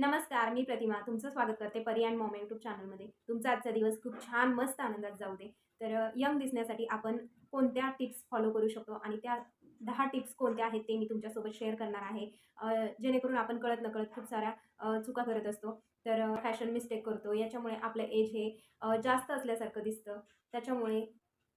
नमस्कार मी प्रतिमा. तुमचं स्वागत करते परी अँड मॉम यूट्यूब चॅनलमध्ये. तुमचा आजचा दिवस खूप छान मस्त आनंदात जाऊ दे. तर यंग दिसण्यासाठी आपण कोणत्या टिप्स फॉलो करू शकतो? आणि त्या दहा टिप्स कोणत्या आहेत ते मी तुमच्यासोबत शेअर करणार आहे. जेणेकरून आपण कळत नकळत खूप साऱ्या चुका करत असतो. तर फॅशन मिस्टेक करतो. याच्यामुळे आपलं एज हे जास्त असल्यासारखं दिसतं. त्याच्यामुळे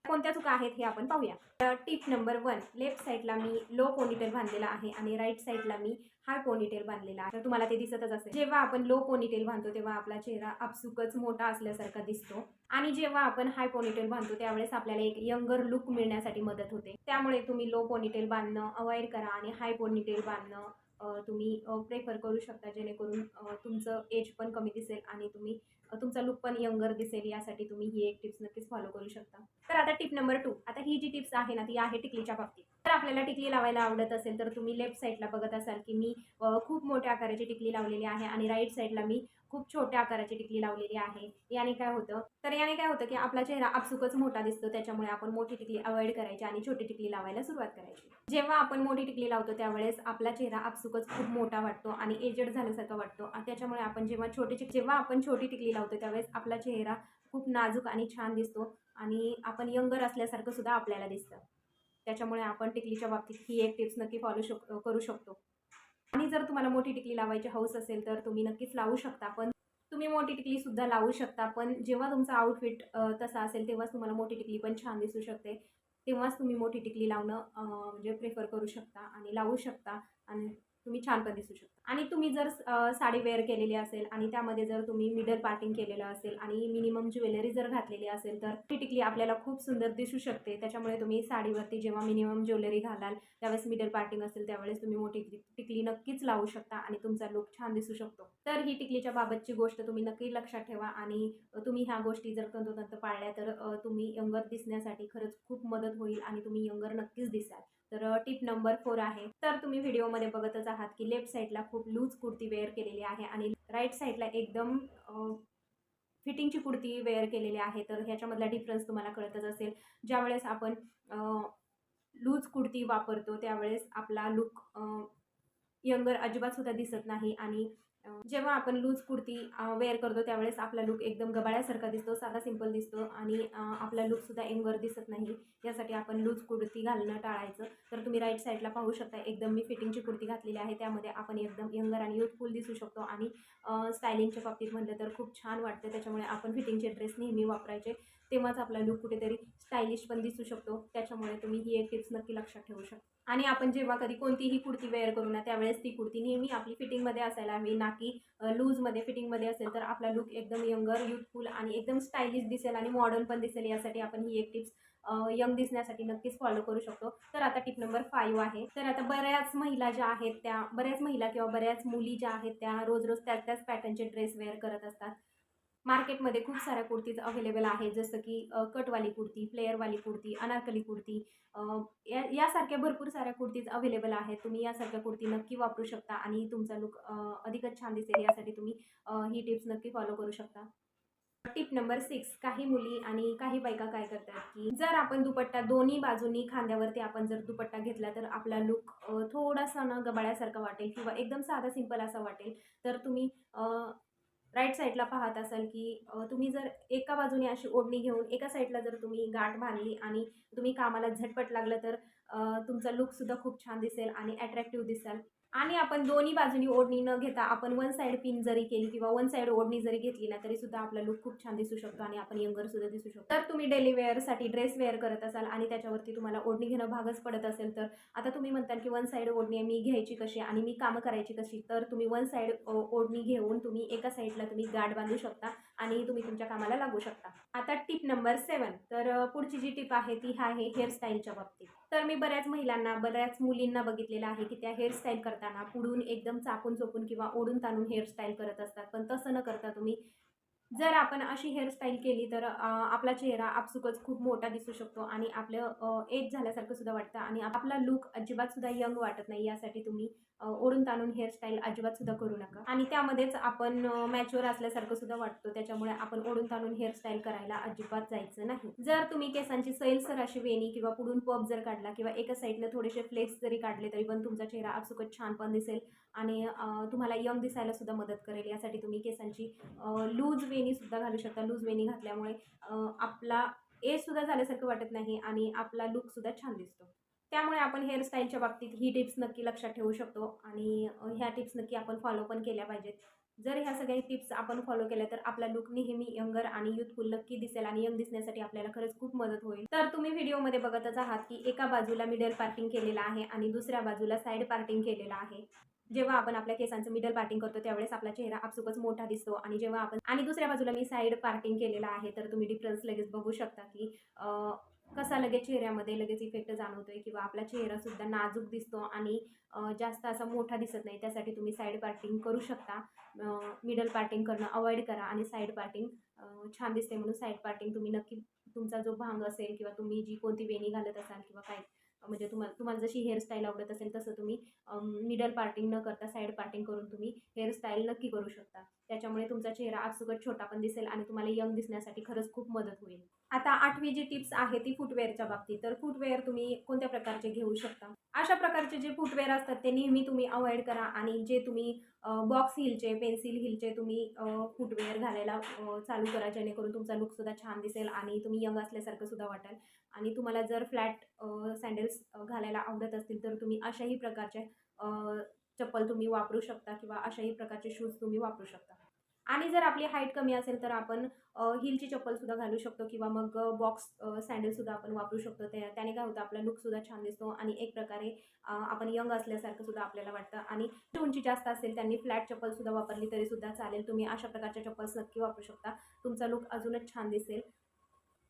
कोणत्या चुका आहेत हे आपण पाहूया. टिप नंबर वन लेफ्ट साईडला मी लो पोनीटेल बांधलेला आहे आणि राईट साईडला मी हाय पोनीटेल बांधलेला आहे. तर तुम्हाला ते दिसतच असेल. जेव्हा आपण लो पोनीटेल बांधतो तेव्हा आपला चेहरा आपसुकच मोठा असल्यासारखा दिसतो. आणि जेव्हा आपण हाय पोनीटेल बांधतो त्यावेळेस आपल्याला एक यंगर लुक मिळण्यासाठी मदत होते. त्यामुळे तुम्ही लो पोनीटेल बांधणं अवॉइड करा आणि हाय पोनीटेल बांधणं तुम्ही प्रेफर करू शकता जेणेकरून तुमचं एज पण कमी दिसेल आणि तुम्ही तुमचा लुक पण यंगर दिसेल यासाठी तुम्ही ही एक टिप्स नक्कीच फॉलो करू शकता. तर आता टिप नंबर टू आता ही जी टिप्स आहे ना ती आहे टिकलीच्या बाबतीत. तर आपल्याला टिकली लावायला आवडत असेल तर तुम्ही लेफ्ट साईडला बघत असाल की मी खूप मोठ्या आकाराची टिकली लावलेली आहे आणि राईट साईडला मी खूप छोट्या आकाराची टिकली लावलेली आहे. याने काय होतं? तर याने काय होतं की आपला चेहरा आपसुकच मोठा दिसतो त्याच्यामुळे आपण मोठी टिकली अवॉइड करायची आणि छोटी टिकली लावायला सुरुवात करायची. जेव्हा आपण मोठी टिकली लावतो त्यावेळेस आपला चेहरा आपसुकच खूप मोठा वाटतो आणि एजेड झाल्यासारखा वाटतो. त्याच्यामुळे आपण जेव्हा छोटी जेव्हा आपण छोटी टिकली लावतो त्यावेळेस आपला चेहरा खूप नाजूक आणि छान दिसतो आणि आपण यंगर असल्यासारखं सुद्धा आपल्याला दिसतं. त्याच्यामुळे आपण टिकलीच्या बाबतीत ही एक टिप्स नक्की फॉलो शक करू शकतो. आणि जर तुम्हाला मोठी टिकली लावायची हौस असेल तर तुम्ही नक्कीच लावू शकता पण तुम्ही मोठी टिकली सुद्धा लावू शकता पण जेव्हा तुमचा आउटफिट तसा असेल तेव्हाच तुम्हाला मोठी टिकली पण छान दिसू शकते. तेव्हाच तुम्ही मोठी टिकली लावणं म्हणजे प्रेफर करू शकता आणि लावू शकता. आणि तुम्ही छान पण दिसू शकता. आणि तुम्ही जर साडी वेअर केलेली असेल आणि त्यामध्ये जर तुम्ही मिडल पार्टिंग केलेलं असेल आणि मिनिमम ज्वेलरी जर घातलेली असेल तर ती टिकली आपल्याला खूप सुंदर दिसू शकते. त्याच्यामुळे तुम्ही साडीवरती जेव्हा मिनिमम ज्वेलरी घालाल त्यावेळेस मिडल पार्टिंग असेल त्यावेळेस तुम्ही मोठी टिकली नक्कीच लावू शकता आणि तुमचा लुक छान दिसू शकतो. तर ही टिकलीच्या बाबतची गोष्ट तुम्ही नक्की लक्षात ठेवा आणि तुम्ही ह्या गोष्टी जर तंतोतंत पाळल्या तर तुम्ही यंगर दिसण्यासाठी खरंच खूप मदत होईल आणि तुम्ही यंगर नक्कीच दिसाल. तर टिप नंबर फोर आहे. तर तुम्ही व्हिडिओमध्ये बघतच आहात की लेफ्ट साईडला खूप लूज कुर्ती वेअर केलेली आहे आणि राईट साईडला एकदम फिटिंगची कुर्ती वेअर केलेली आहे. तर ह्याच्यामधला डिफरन्स तुम्हाला कळतच असेल. ज्यावेळेस आपण लूज कुर्ती वापरतो त्यावेळेस आपला लुक यंगर अजिबात सुद्धा दिसत नाही आणि जेव्हा आपण लूज कुर्ती वेअर करतो त्यावेळेस आपला लुक एकदम गबाळ्यासारखा दिसतो साधा सिंपल दिसतो आणि आपला लुकसुद्धा यंगर दिसत नाही. यासाठी आपण लूज कुर्ती घालणं टाळायचं. तर तुम्ही राईट साईडला पाहू शकता एकदम मी फिटिंगची कुर्ती घातलेली आहे. त्यामध्ये आपण एकदम यंगर आणि युथफुल दिसू शकतो आणि स्टायलिंगच्या बाबतीत म्हटलं तर खूप छान वाटतं. त्याच्यामुळे आपण फिटिंगचे ड्रेस नेहमी वापरायचे. तेव्हाच आपला लुक कुठेतरी स्टायलिश पण दिसू शकतो. त्याच्यामुळे तुम्ही ही एक टिप्स नक्की लक्षात ठेवू शकता. आणि आपण जेव्हा कधी कोणतीही कुर्ती वेअर करू ना त्यावेळेस ती कुर्ती नेहमी आपली फिटिंगमध्ये असायला हवी ना की लूजमध्ये फिटिंगमध्ये असेल तर आपला लुक एकदम यंगर युथफुल आणि एकदम स्टायलिश दिसेल आणि मॉडर्न पण दिसेल यासाठी आपण ही एक टिप्स यंग दिसण्यासाठी नक्कीच फॉलो करू शकतो. तर आता टिप नंबर फाईव्ह आहे. तर आता बऱ्याच महिला ज्या आहेत त्या बऱ्याच महिला किंवा बऱ्याच मुली ज्या आहेत त्या रोज रोज त्याच त्याच पॅटर्नचे ड्रेस वेअर करत असतात. मार्केटमध्ये खूप साऱ्या कुर्तीज अवेलेबल आहेत. जसं की कटवाली कुर्ती फ्लेअरवाली कुर्ती अनारकली कुर्ती या यासारख्या भरपूर साऱ्या कुर्तीज अवेलेबल आहेत. तुम्ही यासारख्या कुर्ती नक्की वापरू शकता आणि तुमचा लुक अधिकच छान दिसेल. यासाठी तुम्ही ही टिप्स नक्की फॉलो करू शकता. टिप नंबर सिक्स काही मुली आणि काही बायका काय करतात की जर आपण दुपट्टा दोन्ही बाजूनी खांद्यावरती आपण जर दुपट्टा घेतला तर आपला लुक थोडासा ना गबाळ्यासारखा वाटेल किंवा एकदम साधा सिंपल असा वाटेल. तर तुम्ही राईट साईडला पाहत असाल की तुम्ही जर एका बाजूने अशी ओढणी घेऊन एका साईडला जर तुम्ही गाठ बांधली आणि तुम्ही कामाला झटपट लागलं तर तुमचा लुकसुद्धा खूप छान दिसेल आणि ॲट्रॅक्टिव्ह दिसाल. आणि आपण दोन्ही बाजूनी ओढणी न घेता आपण वन साईड पिन जरी केली किंवा वन साईड ओढणी जरी घेतली ना तरी सुद्धा आपला लुक खूप छान दिसू शकतो आणि आपण यंगर सुद्धा दिसू शकतो. तर तुम्ही डेली वेअरसाठी ड्रेस वेअर करत असाल आणि त्याच्यावरती तुम्हाला ओढणी घेणं भागच पडत असेल तर आता तुम्ही म्हणताल की वन साईड ओढणी मी घ्यायची कशी आणि मी कामं करायची कशी तर तुम्ही वन साईड ओढणी घेऊन तुम्ही एका साईडला तुम्ही गाठ बांधू शकता आणि तुम्ही तुमच्या कामाला लागू शकता. आता टिप नंबर सेवन तर पुढची जी टिप आहे ती आहे हेअरस्टाईलच्या बाबतीत. तर मी बऱ्याच महिलांना बऱ्याच मुलींना बघितलेलं आहे की त्या हेअरस्टाईल करताना पुढून एकदम चापून चोपून किंवा ओढून ताणून हेअरस्टाईल करत असतात. पण तसं न करता तुम्ही जर आपण अशी हेअरस्टाईल केली तर आपला चेहरा आपसुकच खूप मोठा दिसू शकतो आणि आपलं एज झाल्यासारखं सुद्धा वाटतं आणि आपला लुक अजिबात सुद्धा यंग वाटत नाही यासाठी तुम्ही ओढून ताणून हेअरस्टाईल अजिबात सुद्धा करू नका. आणि त्यामध्येच आपण मॅच्युअर असल्यासारखं सुद्धा वाटतो. त्याच्यामुळे आपण ओढून ताणून हेअरस्टाईल करायला अजिबात जायचं नाही. जर तुम्ही केसांची सैलसर अशी वेणी किंवा पुढून पप जर काढला किंवा एका साईडनं थोडेसे फ्लेक्स जरी काढले तरी पण तुमचा चेहरा आपसुकच छान पण दिसेल आणि तुम्हाला यंग दिसायला सुद्धा मदत करेल. यासाठी तुम्ही केसांची लूज वेणी सुद्धा घालू शकता. लूज वेणी घातल्यामुळे आपला एज सुद्धा झाल्यासारखं वाटत नाही आणि आपला लुक सुद्धा छान दिसतो. त्यामुळे आपण हेअरस्टाईलच्या बाबतीत ही टिप्स नक्की लक्षात ठेवू शकतो आणि ह्या टिप्स नक्की आपण फॉलो पण केल्या पाहिजेत. जर ह्या सगळ्या टिप्स आपण फॉलो केल्या तर आपला लुक नेहमी यंगर आणि युथफुल नक्की दिसेल आणि यंग दिसण्यासाठी आपल्याला खरंच खूप मदत होईल. तर तुम्ही व्हिडिओमध्ये बघतच आहात की एका बाजूला मिडल पार्टिंग केलेलं आहे आणि दुसऱ्या बाजूला साईड पार्टिंग केलेलं आहे. जेव्हा आपण आपल्या केसांचं मिडल पार्टिंग करतो त्यावेळेस आपला चेहरा आपसुकच मोठा दिसतो आणि जेव्हा आपण आणि दुसऱ्या बाजूला मी साईड पार्टिंग केलेला आहे तर तुम्ही डिफरन्स लगेच बघू शकता की कसा लगेच चेहऱ्यामध्ये लगेच इफेक्ट जाणवतोय किंवा आपला चेहरासुद्धा नाजूक दिसतो आणि जास्त असा मोठा दिसत नाही त्यासाठी तुम्ही साईड पार्टिंग करू शकता. मिडल पार्टिंग करणं अवॉइड करा आणि साईड पार्टिंग छान दिसते म्हणून साईड पार्टिंग तुम्ही नक्की तुमचा जो भांग असेल किंवा तुम्ही जी कोणती वेणी घालत असाल किंवा काय म्हणजे तुम्हाला तुम्हाला जशी हेअरस्टाईल आवडत असेल तसं तुम्ही मिडल पार्टिंग न करता साईड पार्टिंग करून तुम्ही हेअरस्टाईल नक्की करू शकता. त्याच्यामुळे तुमचा चेहरा आपसुकट छोटा पण दिसेल आणि तुम्हाला यंग दिसण्यासाठी खरंच खूप मदत होईल जी टिप्स आहे ती फुटवेअरच्या बाबतीत तर फुटवेअर तुम्ही कोणत्या प्रकारचे घेऊ शकता? अशा प्रकारचे जे फुटवेअर असतात ते नेहमी तुम्ही अवॉइड करा आणि जे तुम्ही बॉक्स हिलचे पेन्सिल हिलचे तुम्ही फुटवेअर घालायला चालू करा जेणेकरून तुमचा लुकसुद्धा छान दिसेल आणि तुम्ही यंग असल्यासारखं सुद्धा वाटेल. आणि तुम्हाला जर फ्लॅट सँडल्स घालायला आवडत असतील तर तुम्ही अशाही प्रकारचे चप्पल तुम्ही वापरू शकता किंवा अशाही प्रकारचे शूज तुम्ही वापरू शकता. आणि जर आपली हाईट कमी असेल तर आपण हिलची चप्पलसुद्धा घालू शकतो किंवा मग बॉक्स सँडलसुद्धा आपण वापरू शकतो. त्या त्याने काय होतं आपला लुकसुद्धा छान दिसतो आणि एक प्रकारे आपण यंग असल्यासारखं सुद्धा आपल्याला वाटतं. आणि उंची जास्त असेल त्यांनी फ्लॅट चप्पलसुद्धा वापरली तरी सुद्धा चालेल. तुम्ही अशा प्रकारच्या चप्पल्स नक्की वापरू शकता. तुमचा लुक अजूनच छान दिसेल.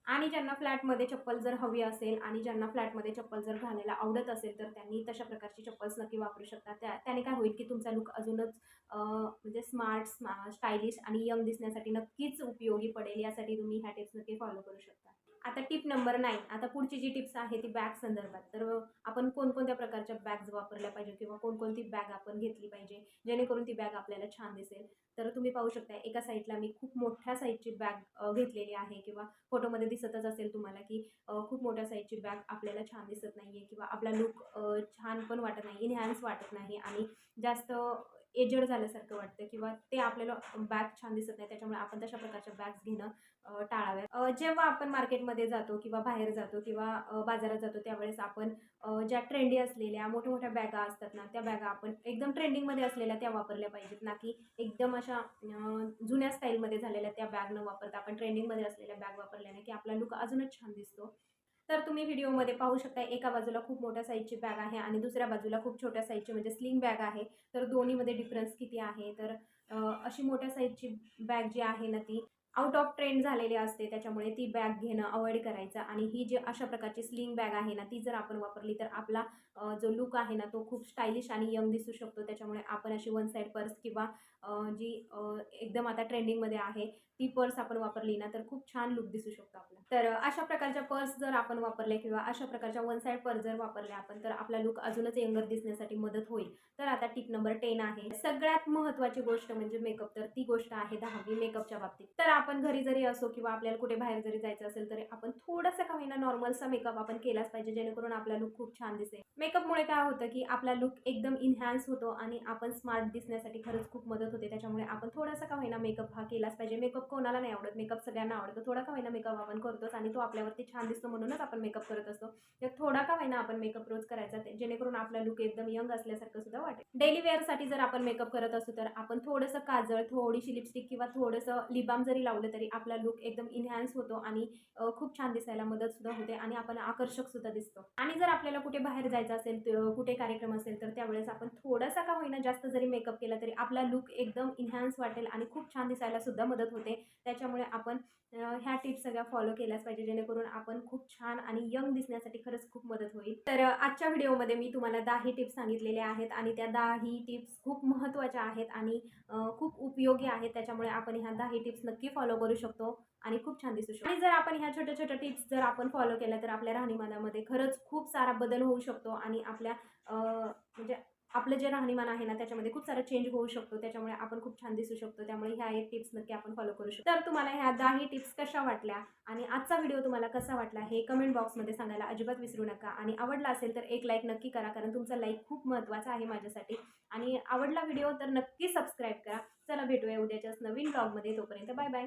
आणि ज्यांना फ्लॅटमध्ये चप्पल जर हवी असेल आणि ज्यांना फ्लॅटमध्ये चप्पल जर घालायला आवडत असेल तर त्यांनी तशा प्रकारची चप्पल्स नक्की वापरू शकता त्या त्याने काय होईल की तुमचा लुक अजूनच म्हणजे स्मार्ट स्मा स्टायलिश आणि यंग दिसण्यासाठी नक्कीच उपयोगी पडेल. यासाठी तुम्ही ह्या टिप्स नक्की फॉलो करू शकता. आता टिप नंबर नाईन आता पुढची जी टिप्स आहे ती बॅग संदर्भात. तर आपण कोणकोणत्या प्रकारच्या बॅग्स वापरल्या पाहिजे किंवा कोणकोणती बॅग आपण घेतली पाहिजे जेणेकरून ती बॅग आपल्याला छान दिसेल? तर तुम्ही पाहू शकता एका साईडला मी खूप मोठ्या साईजची बॅग घेतलेली आहे किंवा फोटोमध्ये दिसतच असेल तुम्हाला की खूप मोठ्या साईजची बॅग आपल्याला छान दिसत नाही आहे किंवा आपला लुक छान पण वाटत नाही इन्हॅन्स वाटत नाही आणि जास्त एजड झाल्यासारखं वाटतं किंवा ते आपल्याला बॅग छान दिसत नाही त्याच्यामुळे आपण तशा प्रकारच्या बॅग्स घेणं टाळाव्या जेव्हा आपण मार्केटमध्ये जातो किंवा बाहेर जातो किंवा बाजारात जातो त्यावेळेस आपण ज्या ट्रेंडी असलेल्या मोठ्या मोठ्या बॅगा असतात ना त्या बॅगा आपण एकदम ट्रेंडिंगमध्ये असलेल्या त्या वापरल्या पाहिजेत. ना की एकदम अशा जुन्या स्टाईलमध्ये झालेल्या त्या बॅग न वापरता आपण ट्रेंडिंगमध्ये असलेल्या बॅग वापरल्याने की आपला लुक अजूनच छान दिसतो. तर तुम्ही व्हिडिओमध्ये पाहू शकता एका बाजूला खूप मोठ्या साईजची बॅग आहे आणि दुसऱ्या बाजूला खूप छोट्या साईजची म्हणजे स्लिंग बॅग आहे. तर दोन्हीमध्ये डिफरन्स किती आहे? तर अशी मोठ्या साईजची बॅग जी आहे ना ती आउट ऑफ ट्रेंड झालेली असते. त्याच्यामुळे ती बॅग घेणं अवॉइड करायचं आणि ही जी अशा प्रकारची स्लिंग बॅग आहे ना ती जर आपण वापरली तर आपला जो लुक आहे ना तो खूप स्टायलिश आणि यंग दिसू शकतो. त्याच्यामुळे आपण अशी वन साईड पर्स किंवा जी एकदम आता ट्रेंडिंगमध्ये आहे ती पर्स आपण वापरली ना तर खूप छान लुक दिसू शकतो आपला तर अशा प्रकारच्या पर्स जर आपण वापरले किंवा अशा प्रकारच्या वन साईड पर्स जर वापरल्या आपण तर आपला लुक अजूनच यंगर दिसण्यासाठी मदत होईल. तर आता टिप नंबर टेन आहे. सगळ्यात महत्त्वाची गोष्ट म्हणजे मेकअप तर ती गोष्ट आहे दहावी मेकअपच्या बाबतीत. तर आपण घरी जरी असो किंवा आपल्याला कुठे बाहेर जरी जायचं असेल तरी आपण थोडासा का होईना नॉर्मलचा मेकअप आपण केलाच पाहिजे जेणेकरून आपला लुक खूप छान दिसेल. मेकअपमुळे काय होतं की आपला लुक एकदम इन्हॅन्स होतो आणि आपण स्मार्ट दिसण्यासाठी खरंच खूप मदत होते. त्याच्यामुळे आपण थोडासा का होईना मेकअप हा केलाच पाहिजे. मेकअप कोणाला नाही आवडत. मेकअप सगळ्यांना आवडतो. थोडा का होईना मेकअप आपण करतोच आणि तो आपल्यावरती छान दिसतो म्हणूनच आपण मेकअप करत असतो. तर थोडा का होईना आपण मेकअप रोज करायचा ते- जेणेकरून आपला लुक एकदम यंग असल्यासारखं सुद्धा वाटेल. डेली वेअरसाठी जर आपण मेकअप करत असू तर आपण थोडंसं काजळ थोडीशी लिपस्टिक किंवा थोडंसं लिबाम जरी लावलं तरी आपला लुक एकदम इन्हॅन्स होतो आणि खूप छान दिसायला मदत सुद्धा होते आणि आपण आकर्षक सुद्धा दिसतो. आणि जर आपल्याला कुठे बाहेर जायचं असेल कुठे कार्यक्रम असेल तर त्यावेळेस आपण थोडासा का होईना जास्त जरी मेकअप केला तरी आपला लुक एकदम इन्हॅन्स वाटेल आणि खूप छान दिसायला सुद्धा मदत होते. त्याच्यामुळे आपण ह्या टिप्स सगळ्या फॉलो केल्याच पाहिजे जेणेकरून आपण खूप छान आणि यंग दिसण्यासाठी खरंच खूप मदत होईल. तर आजच्या व्हिडिओमध्ये मी तुम्हाला दहा टिप्स सांगितलेल्या आहेत आणि त्या दहाही टिप्स खूप महत्त्वाच्या आहेत आणि खूप उपयोगी आहेत. त्याच्यामुळे आपण ह्या दहा टिप्स नक्की फॉलो करू शकतो आणि खूप छान दिसू शकतो. आणि जर आपण ह्या छोट्या छोट्या टिप्स जर आपण फॉलो केल्या तर आपल्या राहणीमानामध्ये खरंच खूप सारा बदल होऊ शकतो आणि आपल्या म्हणजे आपलं जे राहणीमान आहे ना त्याच्यामध्ये खूप सारा चेंज होऊ शकतो. त्याच्यामुळे आपण खूप छान दिसू शकतो. त्यामुळे ह्या एक टिप्स नक्की आपण फॉलो करू शकतो. तर तुम्हाला ह्या दहाही टिप्स कशा वाटल्या आणि आजचा व्हिडिओ तुम्हाला कसा वाटला हे कमेंट बॉक्समध्ये सांगायला अजिबात विसरू नका. आणि आवडला असेल तर एक लाईक नक्की करा कारण तुमचा लाईक खूप महत्त्वाचा आहे माझ्यासाठी. आणि आवडला व्हिडिओ तर नक्की सबस्क्राईब करा. चला भेटूया उद्याच्याच नवीन ब्लॉगमध्ये तोपर्यंत बाय बाय